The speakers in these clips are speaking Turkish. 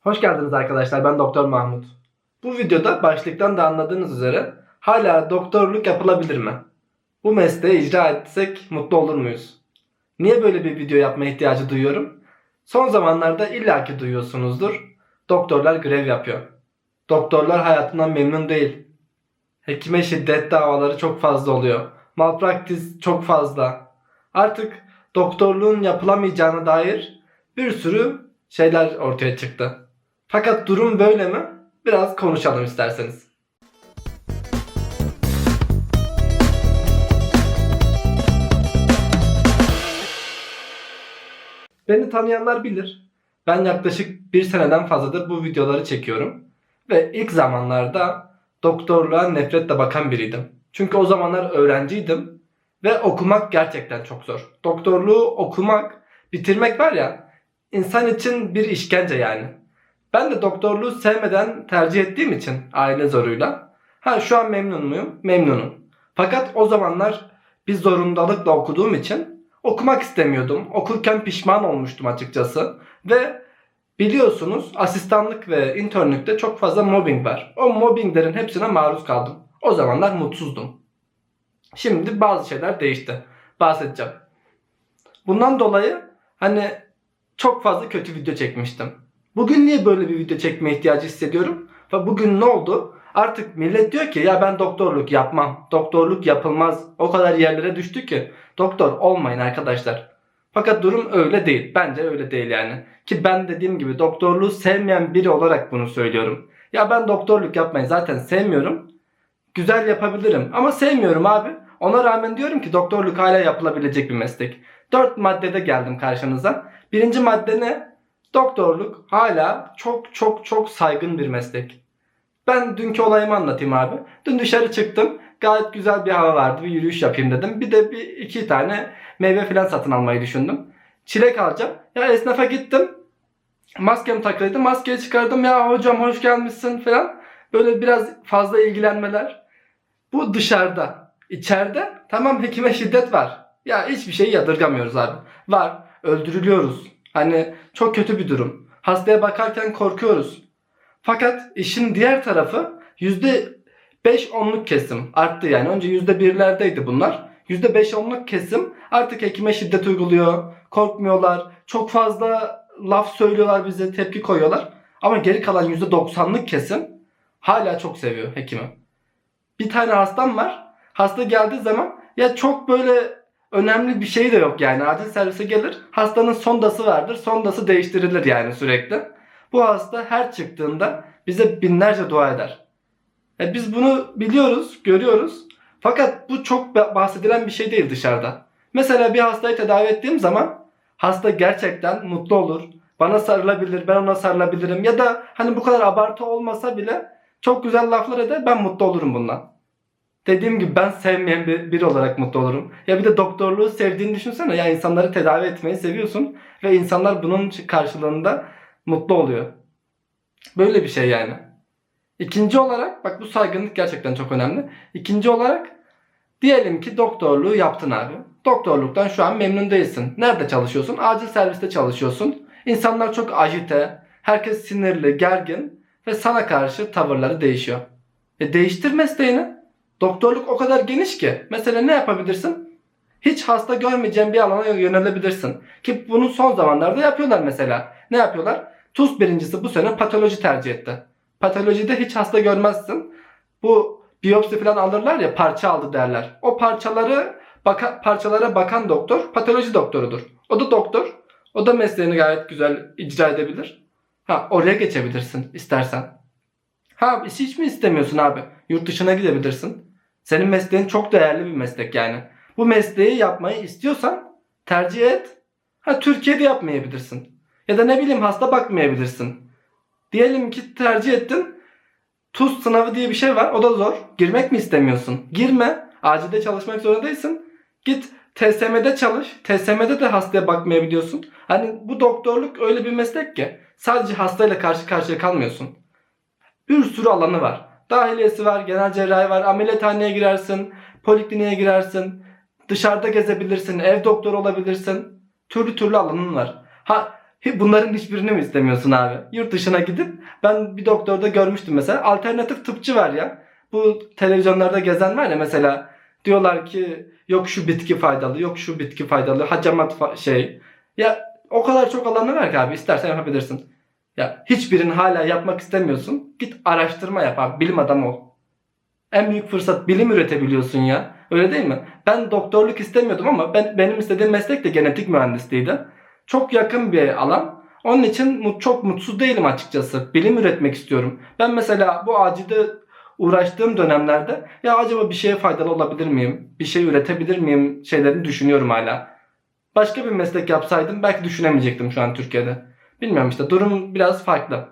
Hoş geldiniz arkadaşlar. Ben Doktor Mahmut. Bu videoda başlıktan da anladığınız üzere hala doktorluk yapılabilir mi? Bu mesleği icra etsek mutlu olur muyuz? Niye böyle bir video yapma ihtiyacı duyuyorum? Son zamanlarda illaki duyuyorsunuzdur. Doktorlar grev yapıyor. Doktorlar hayatından memnun değil. Hekime şiddet davaları çok fazla oluyor. Malpraktis çok fazla. Artık doktorluğun yapılamayacağına dair bir sürü şeyler ortaya çıktı. Fakat durum böyle mi? Biraz konuşalım isterseniz. Beni tanıyanlar bilir. Ben yaklaşık bir seneden fazladır bu videoları çekiyorum. Ve ilk zamanlarda doktorluğa nefretle bakan biriydim. Çünkü o zamanlar öğrenciydim ve okumak gerçekten çok zor. Doktorluğu okumak, bitirmek var ya insan için bir işkence yani. Ben de doktorluğu sevmeden tercih ettiğim için aile zoruyla. Ha şu an memnun muyum? Memnunum. Fakat o zamanlar bir zorundalıkla okuduğum için okumak istemiyordum. Okurken pişman olmuştum açıkçası. Ve biliyorsunuz asistanlık ve internlükte çok fazla mobbing var. O mobbinglerin hepsine maruz kaldım. O zamanlar mutsuzdum. Şimdi bazı şeyler değişti. Bahsedeceğim. Bundan dolayı hani çok fazla kötü video çekmiştim. Bugün niye böyle bir video çekme ihtiyacı hissediyorum? Ve bugün ne oldu? Artık millet diyor ki ya ben doktorluk yapmam. Doktorluk yapılmaz. O kadar yerlere düştü ki. Doktor olmayın arkadaşlar. Fakat durum öyle değil. Bence öyle değil yani. Ki ben dediğim gibi doktorluğu sevmeyen biri olarak bunu söylüyorum. Ya ben doktorluk yapmayı zaten sevmiyorum. Güzel yapabilirim ama sevmiyorum abi. Ona rağmen diyorum ki doktorluk hala yapılabilecek bir meslek. Dört maddede geldim karşınıza. Birinci madde ne? Doktorluk hala çok çok çok saygın bir meslek. Ben dünkü olayımı anlatayım abi. Dün dışarı çıktım. Gayet güzel bir hava vardı. Bir yürüyüş yapayım dedim. Bir de bir iki tane meyve falan satın almayı düşündüm. Çilek alacağım. Ya esnafa gittim. Maskemi takılıydı. Maskeyi çıkardım. Ya hocam hoş gelmişsin falan. Böyle biraz fazla ilgilenmeler. Bu dışarıda. İçeride tamam hekime şiddet var. Ya hiçbir şeyi yadırgamıyoruz abi. Var. Öldürülüyoruz. Hani çok kötü bir durum. Hastaya bakarken korkuyoruz. Fakat işin diğer tarafı %5 onluk kesim arttı yani. Önce %1'lerdeydi bunlar. %5 onluk kesim artık hekime şiddet uyguluyor. Korkmuyorlar. Çok fazla laf söylüyorlar bize, tepki koyuyorlar. Ama geri kalan %90'lık kesim hala çok seviyor hekimi. Bir tane hastam var. Hasta geldiği zaman ya çok böyle önemli bir şey de yok yani. Acil servise gelir. Hastanın sondası vardır. Sondası değiştirilir yani sürekli. Bu hasta her çıktığında bize binlerce dua eder. E biz bunu biliyoruz, görüyoruz. Fakat bu çok bahsedilen bir şey değil dışarıda. Mesela bir hastayı tedavi ettiğim zaman hasta gerçekten mutlu olur. Bana sarılabilir, ben ona sarılabilirim. Ya da hani bu kadar abartı olmasa bile çok güzel laflar eder, ben mutlu olurum bundan. Dediğim gibi ben sevmeyen bir, biri olarak mutlu olurum. Ya bir de doktorluğu sevdiğini düşünsene. Ya insanları tedavi etmeyi seviyorsun ve insanlar bunun karşılığında mutlu oluyor. Böyle bir şey yani. İkinci olarak bak bu saygınlık gerçekten çok önemli. İkinci olarak diyelim ki doktorluğu yaptın abi. Doktorluktan şu an memnun değilsin. Nerede çalışıyorsun? Acil serviste çalışıyorsun. İnsanlar çok ajite, herkes sinirli, gergin ve sana karşı tavırları değişiyor. E değiştir mesleğini. Doktorluk o kadar geniş ki. Mesela ne yapabilirsin? Hiç hasta görmeyeceğin bir alana yönelebilirsin. Ki bunu son zamanlarda yapıyorlar mesela. Ne yapıyorlar? TUS birincisi bu sene patoloji tercih etti. Patolojide hiç hasta görmezsin. Bu biyopsi falan alırlar ya parça aldı derler. O parçaları baka, parçalara bakan doktor patoloji doktorudur. O da doktor. O da mesleğini gayet güzel icra edebilir. Ha oraya geçebilirsin istersen. Ha hiç mi istemiyorsun abi? Yurt dışına gidebilirsin. Senin mesleğin çok değerli bir meslek yani. Bu mesleği yapmayı istiyorsan tercih et. Ha Türkiye'de yapmayabilirsin. Ya da ne bileyim hasta bakmayabilirsin. Diyelim ki tercih ettin. TUS sınavı diye bir şey var. O da zor. Girmek mi istemiyorsun? Girme. Acilde çalışmak zorunda. Git TSM'de çalış. TSM'de de hastaya bakmayabiliyorsun. Hani bu doktorluk öyle bir meslek ki sadece hastayla karşı karşıya kalmıyorsun. Bir sürü alanı var. Dahiliyesi var, genel cerrahi var, ameliyathaneye girersin, polikliniğe girersin, dışarıda gezebilirsin, ev doktoru olabilirsin. Türlü türlü alanın var. Ha Bunların hiçbirini mi istemiyorsun abi? Yurt dışına gidip ben bir doktorda görmüştüm mesela alternatif tıpçı var ya. Bu televizyonlarda gezen var ya mesela diyorlar ki yok şu bitki faydalı yok şu bitki faydalı hacamat fa- şey. Ya o kadar çok alanı var ki abi istersen yapabilirsin. Ya hiçbirini hala yapmak istemiyorsun. Git araştırma yap abi bilim adamı ol. En büyük fırsat bilim üretebiliyorsun ya. Öyle değil mi? Ben doktorluk istemiyordum ama ben benim istediğim meslek de genetik mühendisliğiydi. Çok yakın bir alan. Onun için çok mutsuz değilim açıkçası. Bilim üretmek istiyorum. Ben mesela bu acilde uğraştığım dönemlerde ya acaba bir şeye faydalı olabilir miyim? Bir şey üretebilir miyim? Şeylerini düşünüyorum hala. Başka bir meslek yapsaydım belki düşünemeyecektim şu an Türkiye'de. Bilmiyorum işte durum biraz farklı.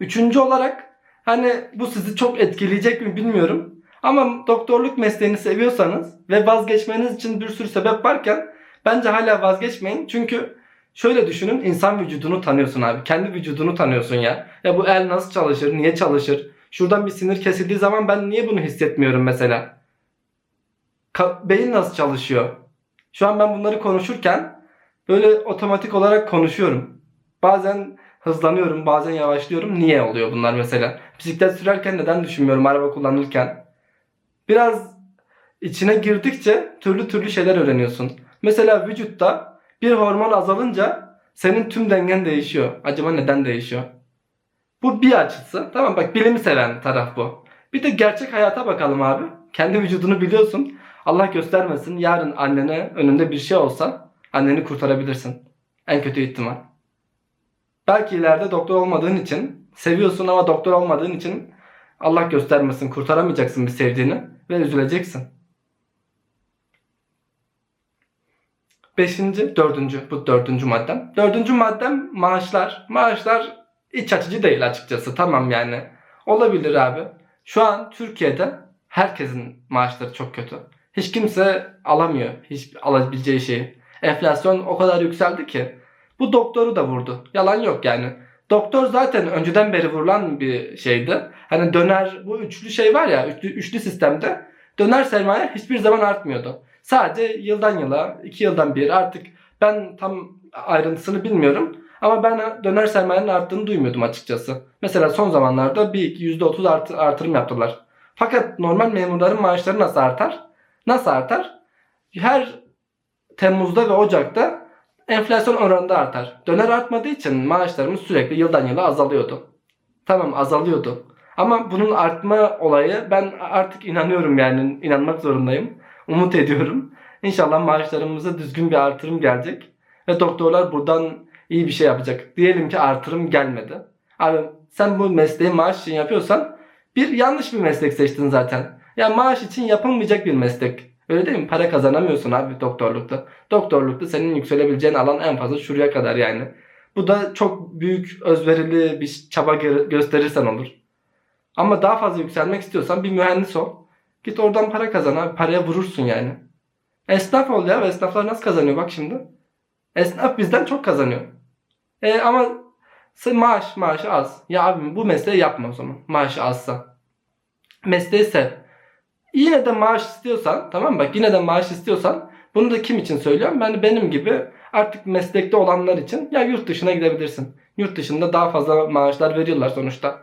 Üçüncü olarak hani bu sizi çok etkileyecek mi bilmiyorum. Ama doktorluk mesleğini seviyorsanız ve vazgeçmeniz için bir sürü sebep varken bence hala vazgeçmeyin. Çünkü şöyle düşünün insan vücudunu tanıyorsun abi. Kendi vücudunu tanıyorsun ya. Ya bu el nasıl çalışır, niye çalışır? Şuradan bir sinir kesildiği zaman ben niye bunu hissetmiyorum mesela? Ka- beyin nasıl çalışıyor? Şu an ben bunları konuşurken böyle otomatik olarak konuşuyorum. Bazen hızlanıyorum, bazen yavaşlıyorum. Niye oluyor bunlar mesela? Bisiklet sürerken neden düşünmüyorum araba kullanırken? Biraz içine girdikçe türlü türlü şeyler öğreniyorsun. Mesela vücutta bir hormon azalınca senin tüm dengen değişiyor. Acaba neden değişiyor? Bu bir açısı. Tamam bak bilimi seven taraf bu. Bir de gerçek hayata bakalım abi. Kendi vücudunu biliyorsun. Allah göstermesin yarın annene önünde bir şey olsa anneni kurtarabilirsin. En kötü ihtimal. Belki ileride doktor olmadığın için seviyorsun ama doktor olmadığın için Allah göstermesin kurtaramayacaksın bir sevdiğini ve üzüleceksin. Beşinci, dördüncü, bu dördüncü maddem. Dördüncü maddem maaşlar. Maaşlar iç açıcı değil açıkçası. Tamam yani. Olabilir abi. Şu an Türkiye'de herkesin maaşları çok kötü. Hiç kimse alamıyor hiç alabileceği şeyi. Enflasyon o kadar yükseldi ki. Bu doktoru da vurdu. Yalan yok yani. Doktor zaten önceden beri vurulan bir şeydi. Hani döner bu üçlü şey var ya üçlü, üçlü sistemde döner sermaye hiçbir zaman artmıyordu. Sadece yıldan yıla, iki yıldan bir artık ben tam ayrıntısını bilmiyorum. Ama ben döner sermayenin arttığını duymuyordum açıkçası. Mesela son zamanlarda bir %30 artı, artırım yaptılar. Fakat normal memurların maaşları nasıl artar? Nasıl artar? Her Temmuz'da ve Ocak'ta enflasyon oranında artar. Döner artmadığı için maaşlarımız sürekli yıldan yıla azalıyordu. Tamam azalıyordu. Ama bunun artma olayı ben artık inanıyorum yani inanmak zorundayım. Umut ediyorum. İnşallah maaşlarımıza düzgün bir artırım gelecek. Ve doktorlar buradan iyi bir şey yapacak. Diyelim ki artırım gelmedi. Abi sen bu mesleği maaş için yapıyorsan bir yanlış bir meslek seçtin zaten. Ya maaş için yapılmayacak bir meslek. Öyle değil mi? Para kazanamıyorsun abi doktorlukta. Doktorlukta senin yükselebileceğin alan en fazla şuraya kadar yani. Bu da çok büyük özverili bir çaba gö- gösterirsen olur. Ama daha fazla yükselmek istiyorsan bir mühendis ol. Git oradan para kazan abi. Paraya vurursun yani. Esnaf ol ya. Esnaflar nasıl kazanıyor bak şimdi. Esnaf bizden çok kazanıyor. E, ama maaş maaşı az. Ya abi bu mesleği yapma o zaman. Maaşı azsa. Mesleği sev. Yine de maaş istiyorsan tamam mı? bak yine de maaş istiyorsan bunu da kim için söylüyorum? Ben benim gibi artık meslekte olanlar için ya yurt dışına gidebilirsin. Yurt dışında daha fazla maaşlar veriyorlar sonuçta.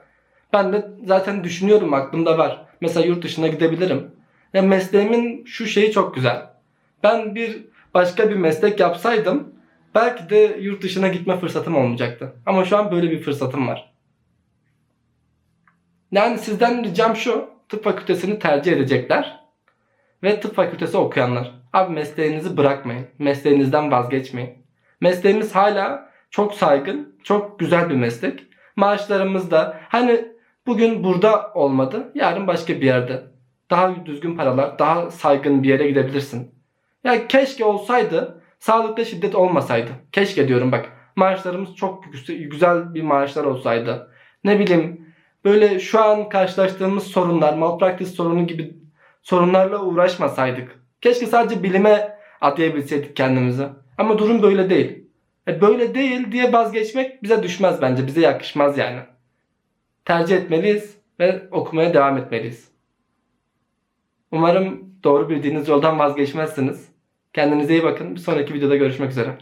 Ben de zaten düşünüyorum aklımda var. Mesela yurt dışına gidebilirim. Ya mesleğimin şu şeyi çok güzel. Ben bir başka bir meslek yapsaydım belki de yurt dışına gitme fırsatım olmayacaktı. Ama şu an böyle bir fırsatım var. Yani sizden ricam şu. Tıp fakültesini tercih edecekler. Ve tıp fakültesi okuyanlar. Abi mesleğinizi bırakmayın. Mesleğinizden vazgeçmeyin. Mesleğimiz hala çok saygın, çok güzel bir meslek. Maaşlarımız da hani bugün burada olmadı, yarın başka bir yerde. Daha düzgün paralar, daha saygın bir yere gidebilirsin. Ya keşke olsaydı, sağlıkta şiddet olmasaydı. Keşke diyorum bak. Maaşlarımız çok güzel- bir maaşlar olsaydı. Ne bileyim böyle şu an karşılaştığımız sorunlar, malpraktis sorunu gibi sorunlarla uğraşmasaydık. Keşke sadece bilime adayabilseydik kendimizi. Ama durum böyle değil. E böyle değil diye vazgeçmek bize düşmez bence. Bize yakışmaz yani. Tercih etmeliyiz ve okumaya devam etmeliyiz. Umarım doğru bildiğiniz yoldan vazgeçmezsiniz. Kendinize iyi bakın. Bir sonraki videoda görüşmek üzere.